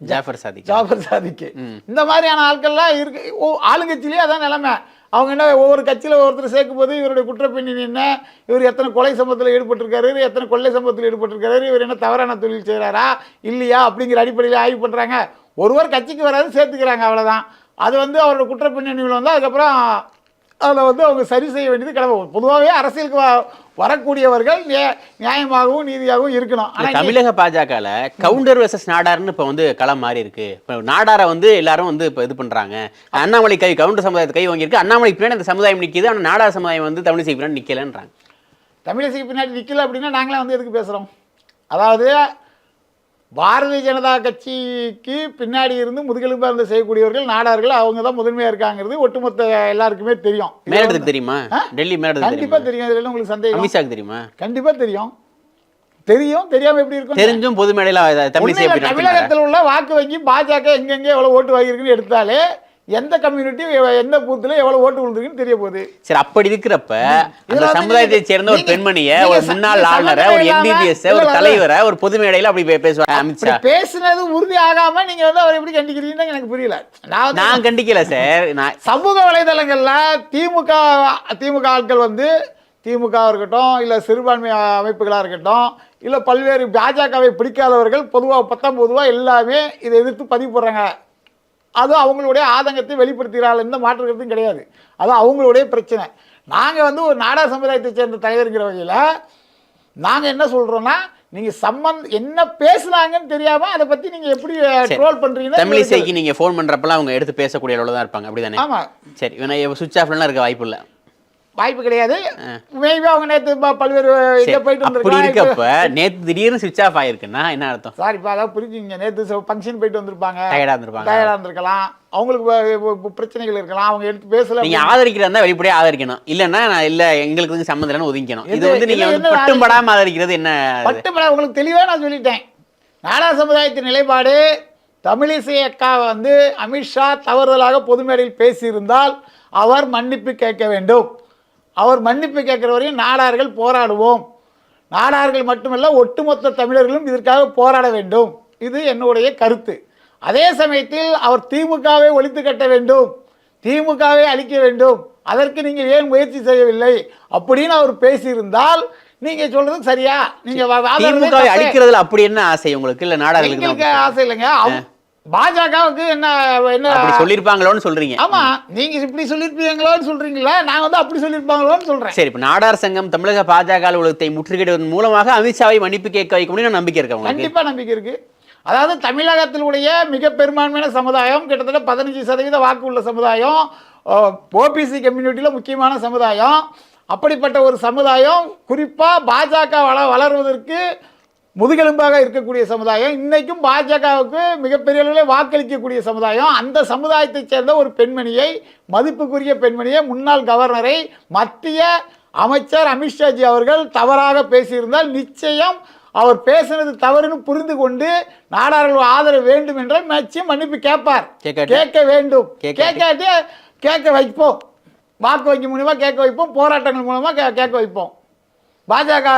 ஜாஃபர் சாதிக் ஜாபர் சாதிக்கு. இந்த மாதிரியான ஆட்கள்லாம் இருக்கு. ஓ ஆளுங்கட்சியிலேயே அதான் நிலைமை. அவங்க என்ன ஒவ்வொரு கட்சியில் ஒருத்தர் சேர்க்கும் போது இவருடைய குற்றப்பின்னணி என்ன இவர் எத்தனை கொலை சம்பவத்தில் ஈடுபட்டிருக்காரு எத்தனை கொள்ளை சம்பவத்தில் ஈடுபட்டிருக்காரு இவர் என்ன தவறான தொழில் செய்கிறாரா இல்லையா அப்படிங்கிற அடிப்படையில் ஆய்வு பண்ணுறாங்க ஒருவர் கட்சிக்கு வராது சேர்த்துக்கிறாங்க அவ்வளோதான் அது வந்து அவரோட குற்றப்பின்னணியில் வந்து அதுக்கப்புறம் அதில் வந்து அவங்க சரி செய்ய வேண்டியது கடமை பொதுவாகவே அரசியலுக்கு வரக்கூடியவர்கள் நியா- நியாயமாகவும் நீதியாகவும் இருக்கணும். ஆனால் தமிழக பாஜகல கவுண்டர் வெர்சஸ் நாடார்னு இப்ப வந்து களம் மாறி இருக்கு. இப்ப நாடாரை வந்து எல்லாரும் வந்து இப்ப இது பண்றாங்க. அண்ணாமலை கை கவுண்டர் சமுதாயத்தை கை வாங்கியிருக்கு. அண்ணாமலை பின்னாடி அந்த சமுதாயம் நிக்குது. ஆனா நாடார் சமுதாயம் வந்து தமிழிசை பின்னாடி நிக்கலன்றாங்க. தமிழிசைக்கு பின்னாடி நிற்கல அப்படின்னா நாங்களே வந்து எதுக்கு பேசுகிறோம் அதாவது பாரதிய ஜனதா கட்சிக்கு பின்னாடி இருந்து முதுகெலும்பாக இருந்து செய்யக்கூடியவர்கள் நாடார்கள் அவங்க தான் முதன்மையாக இருக்காங்கிறது ஒட்டுமொத்த எல்லாருக்குமே தெரியும். வந்து- தெரியுமா? டெல்லி மேலிடத்துக்கு கண்டிப்பா தெரியுமா? இதுல உங்களுக்கு சந்தேகம். அமித்ஷாக்கு தெரியுமா? கண்டிப்பா தெரியும். தெரியும். தெரியாம எப்படி இருக்கும்? தெரிஞ்சும் பொது மேடையில? தமிழகத்தில் உள்ள வாக்கு வங்கி பாஜக எங்கெங்கே எவ்வளவு ஓட்டு வாங்கியிருக்குன்னு எடுத்தாலே எந்த கம்யூனிட்டி எந்த பூத்துல எவ்வளவு ஓட்டு விழுந்திருக்குன்னு தெரிய போகுது. சரி அப்படி இருக்கிறப்ப அந்த சமுதாயத்தை சேர்ந்த ஒரு பெண்மணிய ஒரு முன்னாள் ஆளுநரை ஒரு எம்பிபிஎஸ் ஒரு தலைவரை ஒரு பொது மேடையில அப்படி பேசுவாங்க அமித்ஷா பேசுனது உறுதி ஆகாம நீங்க வந்து அவர் எப்படி கண்டிக்கிறீங்கன்னு எனக்கு புரியல. நான் நான் கண்டிக்கல சார். நான் சமூக வலைதளங்கள்ல திமுக திமுக ஆட்கள் வந்து திமுக இருக்கட்டும் இல்ல சிறுபான்மை அமைப்புகளா இருக்கட்டும் இல்ல பல்வேறு பாஜகவை பிடிக்காதவர்கள் பொதுவாக பத்தாம் பொதுவாக எல்லாமே இதை எதிர்த்து பதிவு போடுறாங்க. அது அவங்களுடைய ஆதங்கத்தை வெளிப்படுத்துகிறார்கள் எந்த மாற்று கருத்தும் கிடையாது. அது அவங்களுடைய பிரச்சனை. நாங்கள் வந்து ஒரு நாடார் சமுதாயத்தை சேர்ந்த தலைவருங்கிற வகையில் நாங்கள் என்ன சொல்கிறோன்னா நீங்கள் சம்மந்த என்ன பேசுனாங்கன்னு தெரியாமல் அதை பற்றி நீங்கள் எப்படி ட்ரோல் பண்ணுறீங்கன்னா தமிழிசைக்கு நீங்க ஃபோன் பண்றப்பலாம் அவங்க எடுத்து பேசக்கூடிய அளவுல தான் இருப்பாங்க. அப்படிதானே? ஆமாம் சரி இவனை சுவிச் ஆஃப்லாம் இருக்க வாய்ப்பு இல்ல. வாய்ப்பு கிடையாது. மேபி அவங்க நேற்று பல்வேறு இங்கே போயிட்டு அப்படி இருக்கப்ப நேத்து திடீர்னு சுவிட்ச் ஆஃப் ஆயிருக்குன்னா என்ன அர்த்தம்? சார் இப்போ அதாவது புரிஞ்சுங்க நேற்று ஃபங்க்ஷன் போயிட்டு வந்திருப்பாங்க. டயர்டா இருந்திருப்பாங்க. டயர்டாக இருந்திருக்கலாம். அவங்களுக்கு பிரச்சனைகள் இருக்கலாம். அவங்க எடுத்து பேசல நீங்க ஆதரிக்கிறதா வெளிப்படையா ஆதரிக்கணும். இல்லன்னா நான் இல்ல எங்களுக்கு வந்து சம்மந்தம் இல்லைன்னு ஒதுங்கிக்கணும். இது இது- வந்து நீங்க இது வந்து என்ன பட்டும் படாம ஆதரிக்கிறது என்ன? பட்டுப்பட உங்களுக்கு தெளிவாக நான் சொல்லிட்டேன். நாடா சமுதாயத்தின் நிலைப்பாடு தமிழிசை அக்கா வந்து அமித்ஷா தவறுதலாக பொது மேடையில் பேசியிருந்தால் அவர் மன்னிப்பு கேட்க வேண்டும். அவர் மன்னிப்பு கேட்கிற வரையும் நாடார்கள் போராடுவோம். நாடார்கள் மட்டுமல்ல ஒட்டுமொத்த தமிழர்களும் இதற்காக போராட வேண்டும். இது என்னுடைய கருத்து. அதே சமயத்தில் அவர் திமுகவை ஒழித்து கட்ட வேண்டும். திமுகவை அழிக்க வேண்டும். அதற்கு நீங்கள் ஏன் முயற்சி செய்யவில்லை? அப்படின்னு அவர் பேசியிருந்தால் நீங்க சொல்றது சரியா? நீங்க. அடிக்கிறதுல அப்படி என்ன ஆசை உங்களுக்கு? இல்ல தான் ஆசை இல்லைங்க. பாஜகவுக்கு என்ன என்ன? அப்படி சொல்லிருப்பாங்களோன்னு சொல்றீங்க. ஆமா நீங்க இப்படி சொல்லிருப்பீங்களோன்னு சொல்றீங்களா? நான் வந்து அப்படி சொல்லிருப்பாங்களோன்னு சொல்றேன். சரி இப்ப நாடார் சங்கம் தமிழக பாஜக அலுவலகத்தை முற்றுகையிடுவதன் மூலமாக அமித்ஷாவை மணிப்பு கேட்க வைக்க முடியும் நம்பிக்கை இருக்கு கண்டிப்பா நம்பிக்கை இருக்கு. அதாவது தமிழகத்தினுடைய மிக பெரும்பான்மையான சமுதாயம் கிட்டத்தட்ட பதினஞ்சு சதவீத வாக்கு உள்ள சமுதாயம் ஓபிசி கம்யூனிட்டியில் முக்கியமான சமுதாயம். அப்படிப்பட்ட ஒரு சமுதாயம் குறிப்பாக பாஜக வள வளர்வதற்கு முதுகெலும்பாக இருக்கக்கூடிய சமுதாயம் இன்னைக்கும் பாஜகவுக்கு மிகப்பெரிய அளவில் வாக்களிக்கக்கூடிய சமுதாயம் அந்த சமுதாயத்தைச் சேர்ந்த ஒரு பெண்மணியை மதிப்புக்குரிய பெண்மணியை முன்னாள் கவர்னரை மத்திய அமைச்சர் அமித்ஷாஜி அவர்கள் தவறாக பேசியிருந்தால் நிச்சயம் அவர் பேசினது தவறுன்னு புரிந்து கொண்டு நாடார்கள் ஆதரவு வேண்டும் என்றால் நிச்சயம் மன்னிப்பு கேட்பார்? கேட்க வேண்டும் கேட்காட்டி? கேட்க வைப்போம் வாக்கு வங்கி மூலமா கேட்க வைப்போம் போராட்டங்கள் மூலமா கே- கேட்க வைப்போம் பாஜக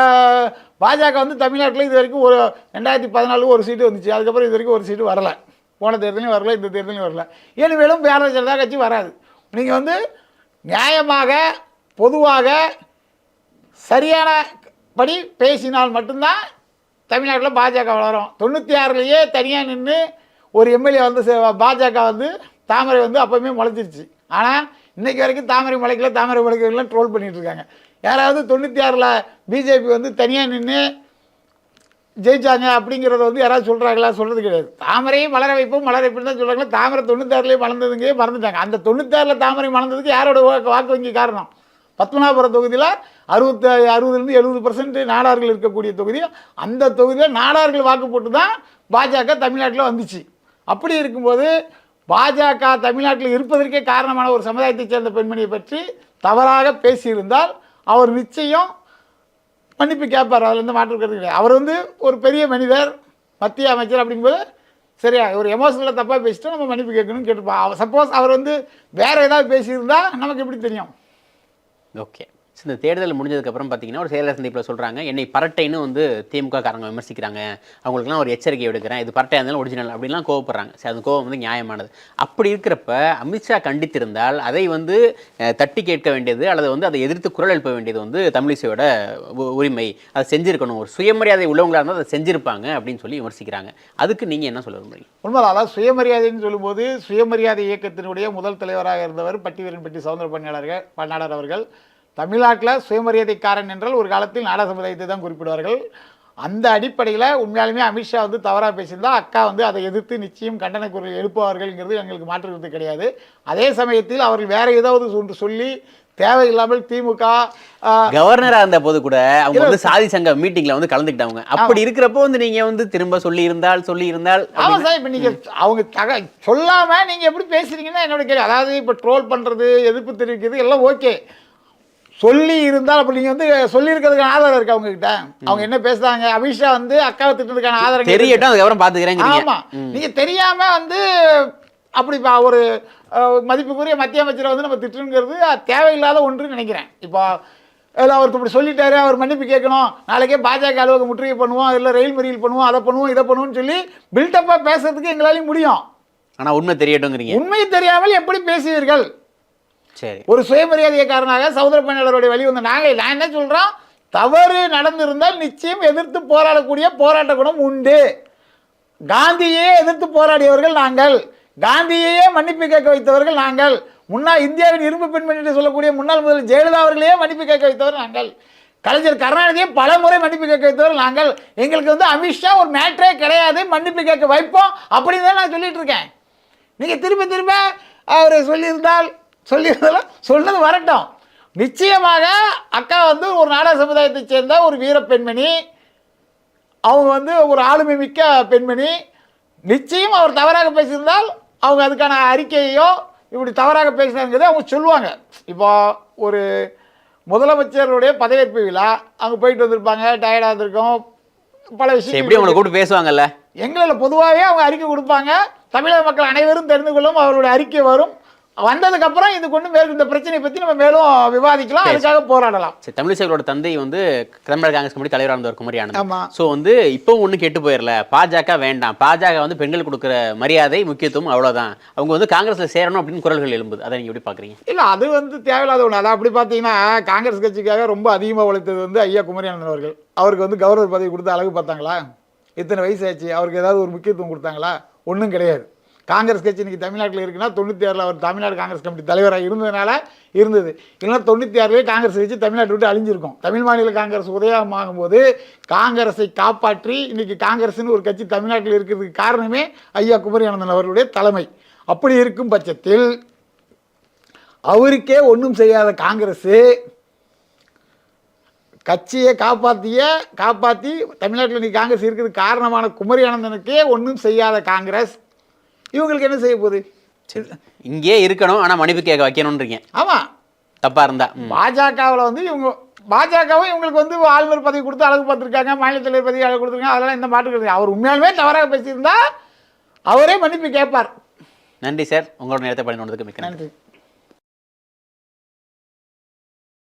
பாஜக வந்து தமிழ்நாட்டில் இது வரைக்கும் ஒரு ரெண்டாயிரத்தி பதினாலு ஒரு சீட்டு வந்துச்சு. அதுக்கப்புறம் இது வரைக்கும் ஒரு சீட்டு வரல. போன தேர்தலையும் வரல இந்த தேர்தலையும் வரல. இனிமேலும் பாரதிய ஜனதா கட்சி வராது. நீங்கள் வந்து நியாயமாக பொதுவாக சரியான படி பேசினால் மட்டும்தான் தமிழ்நாட்டில் பாஜக வளரும். தொண்ணூற்றி ஆறுலேயே தனியாக நின்று ஒரு எம்எல்ஏ வந்து சே- பாஜக வந்து தாமரை வந்து அப்போவுமே முளைச்சிருச்சு. ஆனால் இன்றைக்கி வரைக்கும் தாமரை முளைக்கல தாமரை முளைக்கலாம் ட்ரோல் பண்ணிகிட்ருக்காங்க இருக்காங்க. யாராவது தொண்ணூற்றி ஆறில் பிஜேபி வந்து தனியாக நின்று ஜெயிச்சாங்க அப்படிங்கிறத வந்து யாராவது சொல்கிறாங்களா சொல்கிறது கிடையாது. தாமரையும் மலர வைப்போம் மலர வைப்போம் தான் சொல்கிறாங்களா தாமரை தொண்ணூத்தாறுலேயே மலர்ந்ததுங்க மறந்துட்டாங்க. அந்த தொண்ணூத்தாறில் தாமரை மலர்ந்ததுக்கு யாரோட வாக்கு வாக்கு வங்கி காரணம்? பத்மநாபுரம் தொகுதியில் அறுபத்தி அறுபதுலேருந்து எழுபது பர்சன்ட் நாடார்கள் இருக்கக்கூடிய தொகுதி அந்த தொகுதியில் நாடார்கள் வாக்கு போட்டு தான் பாஜக தமிழ்நாட்டில் வந்துச்சு. அப்படி இருக்கும்போது பாஜக தமிழ்நாட்டில் இருப்பதற்கே காரணமான ஒரு சமுதாயத்தைச் சேர்ந்த பெண்மணியை பற்றி தவறாக பேசியிருந்தால் அவர் நிச்சயம் மன்னிப்பு கேட்பார் அதில் இருந்து மாற்று கருத்து கிடையாது. அவர் வந்து ஒரு பெரிய மனிதர் மத்திய அமைச்சர் அப்படிங்கும்போது சரியா ஒரு எமோஷனலாக தப்பாக பேசிட்டு நம்ம மன்னிப்பு கேட்கணும்னு கேட்டுப்பா சப்போஸ் அவர் வந்து வேறு ஏதாவது பேசியிருந்தா நமக்கு எப்படி தெரியும்? ஓகே ஸோ இந்த தேர்தல் முடிஞ்சதுக்கப்புறம் பார்த்தீங்கன்னா ஒரு செயலர் சந்திப்பில் சொல்கிறாங்க என்னை பரட்டைன்னு வந்து திமுக காரங்க விமர்சிக்கிறாங்க. அவங்களுக்குலாம் ஒரு எச்சரிக்கை எடுக்கிறேன் இது பரட்டையாக இருந்தாலும் ஒரிஜினல் அப்படிலாம் கோவப்படுறாங்க. சரி அந்த கோவம் வந்து நியாயமானது. அப்படி இருக்கிறப்ப அமித்ஷா கண்டித்திருந்தால் அதை வந்து தட்டி கேட்க வேண்டியது அல்லது வந்து அதை எதிர்த்து குரல் எழுப்ப வேண்டியது வந்து தமிழிசையோட உ- உரிமை. அதை செஞ்சிருக்கணும். ஒரு சுயமரியாதை உள்ளவங்களாக இருந்தால் அதை செஞ்சுருப்பாங்க அப்படின்னு சொல்லி விமர்சிக்கிறாங்க. அதுக்கு நீங்கள் என்ன சொல்ல விரும்புறீங்க? உண்மைதான். அதாவது சுயமரியாதைன்னு சொல்லும்போது சுயமரியாதை இயக்கத்தினுடைய முதல் தலைவராக இருந்தவர் பட்டிவீரன்பட்டி சவுந்தர பணியாளர்கள் பண்ணாளர் அவர்கள். தமிழ்நாட்டில் சுயமரியாதைக்காரன் என்றால் ஒரு காலத்தில் நாடா சமுதாயத்தை தான் குறிப்பிடுவார்கள். அந்த அடிப்படையில் உண்மையாலுமே அமித்ஷா வந்து தவறாக பேசியிருந்தா அக்கா வந்து அதை எதிர்த்து நிச்சயம் கண்டன குரல் எழுப்புவார்கள்ங்கிறது எங்களுக்கு மாற்று கருத்து கிடையாது. அதே சமயத்தில் அவர்கள் வேற ஏதாவது ஒன்று சொல்லி தேவையில்லாமல் திமுக ஆஹ், கவர்னரா இருந்த போது கூட அவங்க வந்து சாதி சங்க மீட்டிங்ல வந்து கலந்துக்கிட்டாங்க அப்படி இருக்கிறப்போ வந்து நீங்க வந்து திரும்ப சொல்லி இருந்தால் சொல்லி இருந்தால் ஆமா சார் இப்போ நீங்க அவங்க தக சொல்லாம நீங்க எப்படி பேசுறீங்கன்னா என்னோட கேள்வி. அதாவது இப்போ ட்ரோல் பண்றது எதிர்ப்பு தெரிவிக்கிறது எல்லாம் ஓகே சொல்லி இருந்தால் அப்ப நீங்க வந்து சொல்லியிருக்கிறதுக்கான ஆதாரம் இருக்கு அவங்க கிட்ட அவங்க என்ன பேசுறாங்க? அமித்ஷா வந்து அக்காவை திட்டதுக்கான ஆதாரம் தெரியட்டும் அதுக்கப்புறம் பாத்துக்கிறேங்கிறீங்க ஆமா. நீங்க தெரியாம வந்து அப்படி ஒரு மதிப்புக்குரிய மத்திய அமைச்சரை வந்து நம்ம திட்டுங்கிறது தேவையில்லாத ஒன்றுன்னு நினைக்கிறேன். இப்போ இல்லை அவர் இப்படி சொல்லிட்டாரு அவர் மன்னிப்பு கேட்கணும். நாளைக்கே பாஜக அலுவலகம் முற்றுகை பண்ணுவோம் இல்லை ரயில் மறியல் பண்ணுவோம் அதை பண்ணுவோம் இதை பண்ணுவோம்னு சொல்லி பில்டப்பாக பேசுறதுக்கு எங்களாலையும் முடியும். ஆனா உண்மை தெரியட்டுங்கிறீங்க. உண்மை தெரியாமல் எப்படி பேசுவீர்கள்? சரி. ஒரு சுயமரியாதைக்காரனாக சகோதர பணியாளருடைய வழி வந்து நாங்கள் நான் என்ன சொல்கிறோம் தவறு நடந்திருந்தால் நிச்சயம் எதிர்த்து போராடக்கூடிய போராட்ட குணம் உண்டு. காந்தியே எதிர்த்து போராடியவர்கள் நாங்கள். காந்தியையே மன்னிப்பு கேட்க வைத்தவர்கள் நாங்கள். முன்னாள் இந்தியாவின் இரும்பு பெண்மணி என்று சொல்லக்கூடிய முன்னாள் முதல் ஜெயலலிதா அவர்களையே மன்னிப்பு கேட்க வைத்தவர் நாங்கள். கலைஞர் கருணாநிதியை பல முறை மன்னிப்பு கேட்க வைத்தவர் நாங்கள். எங்களுக்கு வந்து அமித்ஷா ஒரு மேட்ரே கிடையாது. மன்னிப்பு கேட்க வைப்போம். அப்படின்னு தான் நான் சொல்லிட்டு இருக்கேன். நீங்கள் திரும்ப திரும்ப அவர் சொல்லியிருந்தால் சொல்லியிருந்தாலும் சொன்னது வரட்டும். நிச்சயமாக அக்கா வந்து ஒரு நாடக சமுதாயத்தைச் சேர்ந்த ஒரு வீர பெண்மணி அவங்க வந்து ஒரு ஆளுமை மிக்க பெண்மணி. நிச்சயம் அவர் தவறாக பேசியிருந்தால் அவங்க அதுக்கான அறிக்கையோ இப்படி தவறாக பேசினாங்கிறத அவங்க சொல்லுவாங்க. இப்போ ஒரு முதலமைச்சருடைய பதவியேற்பு விழா அங்கே போயிட்டு வந்திருப்பாங்க டயர்டாக இருந்திருக்கும் பல விஷயம் எப்படி உங்களை கூப்பிட்டு பேசுவாங்கல்ல? எங்களில் பொதுவாகவே அவங்க அறிக்கை கொடுப்பாங்க. தமிழக மக்கள் அனைவரும் தெரிந்து கொள்ளும் அவருடைய அறிக்கை வரும். வந்ததுக்கப்புறம் இது கொண்டு மேலும் இந்த பிரச்சனையை பற்றி நம்ம மேலும் விவாதிக்கலாம். அதுக்காக போராடலாம். சரி தமிழிசைகளோட தந்தை வந்து தமிழக காங்கிரஸ் கமிட்டி தலைவராக இருந்தவர் குமரி ஆமா. ஸோ வந்து இப்போ ஒன்றும் கெட்டு போயிடல பாஜக வேண்டாம். பாஜக வந்து பெண்கள் கொடுக்குற மரியாதை முக்கியத்துவம் அவ்வளவுதான். அவங்க வந்து காங்கிரஸ்ல சேரணும் அப்படின்னு குரல்கள் எழும்புது. அதை நீங்க எப்படி பாக்குறீங்க? இல்லை அது வந்து தேவையில்லாத ஒன்று அதான் அப்படி பார்த்தீங்கன்னா காங்கிரஸ் கட்சிக்காக ரொம்ப அதிகமாக உழைத்தது வந்து ஐயா குமரியானந்தன் அவர்கள். அவருக்கு வந்து கவர்னர் பதவி கொடுத்து அழகு பார்த்தாங்களா? இத்தனை வயசு ஆச்சு. அவருக்கு ஏதாவது ஒரு முக்கியத்துவம் கொடுத்தாங்களா? ஒன்றும் கிடையாது. காங்கிரஸ் கட்சி இன்றைக்கி தமிழ்நாட்டில் இருக்குன்னா தொண்ணூற்றி ஆறில் அவர் தமிழ்நாடு காங்கிரஸ் கமிட்டி தலைவராக இருந்ததுனால இருந்தது. இல்லைன்னா தொண்ணூற்றி ஆறுலேயே காங்கிரஸ் கட்சி தமிழ்நாட்டை விட்டு அழிஞ்சிருக்கும். தமிழ் மாநில காங்கிரஸ் உதயமாகும் போது காங்கிரஸை காப்பாற்றி இன்னைக்கு காங்கிரஸ்னு ஒரு கட்சி தமிழ்நாட்டில் இருக்கிறதுக்கு காரணமே ஐயா குமரியானந்தன் அவர்களுடைய தலைமை. அப்படி இருக்கும் பட்சத்தில் அவருக்கே ஒன்றும் செய்யாத காங்கிரஸ் கட்சியை காப்பாற்றிய காப்பாற்றி தமிழ்நாட்டில் இன்றைக்கி காங்கிரஸ் இருக்கிறது காரணமான குமரி ஆனந்தனுக்கே ஒன்றும் செய்யாத காங்கிரஸ் இவங்களுக்கு என்ன செய்ய போகுது? இங்கே இருக்கணும் ஆனா மன்னிப்பு கேட்க வைக்கணும்ன்றீங்க. ஆமாம் தப்பா இருந்தா. ம். பாஜகவில் வந்து இவங்க பாஜகவும் இவங்களுக்கு வந்து ஆளுநர் பதவி கொடுத்து அழகு பார்த்துருக்காங்க மாநில தலைவர் பதவி அழகு கொடுத்துருக்காங்க அதெல்லாம் இந்த மாற்று. அவர் உண்மையாலுமே தவறாக பேசியிருந்தா அவரே மன்னிப்பு கேட்பார். நன்றி சார். உங்களோட நேரத்தை பயன்படுறதுக்கு மிக்க நன்றி.